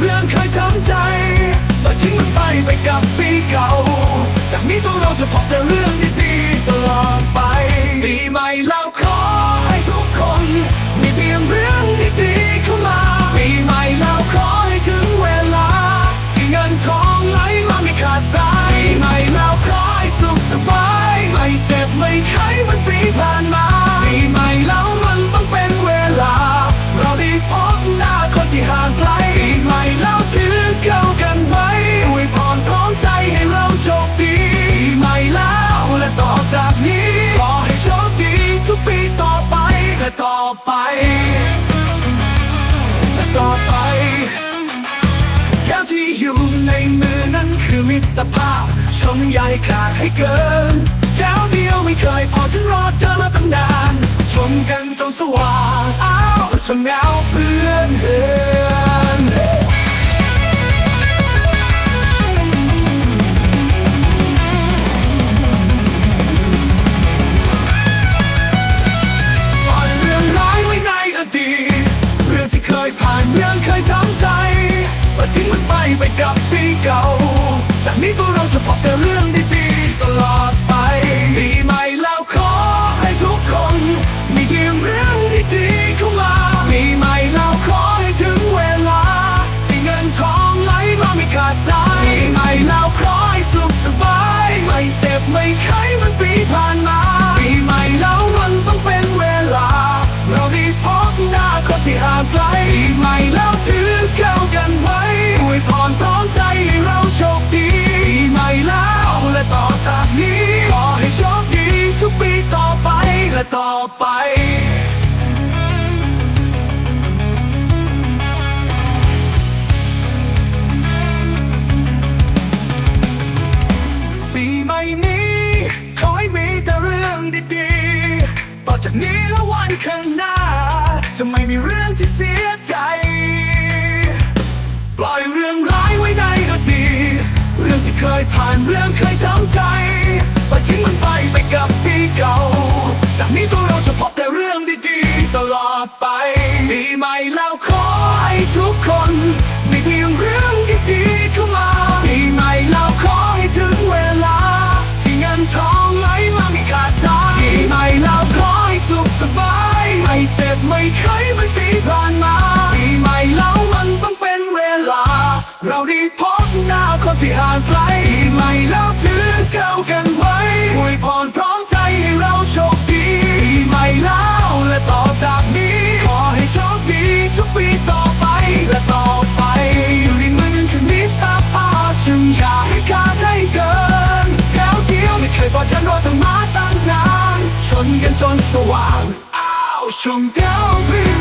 เรื่องเคยช้ำใจเราทิ้งมันไปไปกับปีเก่า จากนี้ตัวเราจะพบแต่เรื่อง ต่อไป และต่อไปแก้วที่อยู่ในมือนั้นคือมิตรภาพชมใหญ่ขาดให้เกินแก้วเดียวไม่เคยพอฉันรอเธอมาตั้งนาน ชมกันจนสว่างอ้าวจนแนวพื้น ไปกับปีเก่า จากนี้ตัวเราจะพบแต่เรื่อง ต่อไปปีใหม่นี้ขอให้มีแต่เรื่องดีๆต่อจากนี้และวันข้างหน้า จะไม่มีเรื่องที่เสียใจ ปล่อยเรื่องร้ายไว้ในอดีตเรื่องที่เคยผ่านเรื่องเคยช้ำใจปล่อยทิ้งมันไปไปกับปีเก่า ไม่ไข้เหมันปีผ่านมาปีใหม่แล้วมันต้องเป็นเวลา เราได้พบหน้าคนที่ห่างไกลปีใหม่แล้วถือเก้ากันไว้อวยพรพร้อมใจให้เราโชคดีปีใหม่แล้วและต่อจากนี้ ขอให้โชคดีทุกปีต่อไปและต่อไป อยู่ในมือนึงคือมิตรภาพฉันอยากให้ขาดให้เกินแก้วเดียวไม่เคยพอฉันรอเธอมาตั้งนานชนกันจนสว่าง Ocean down below.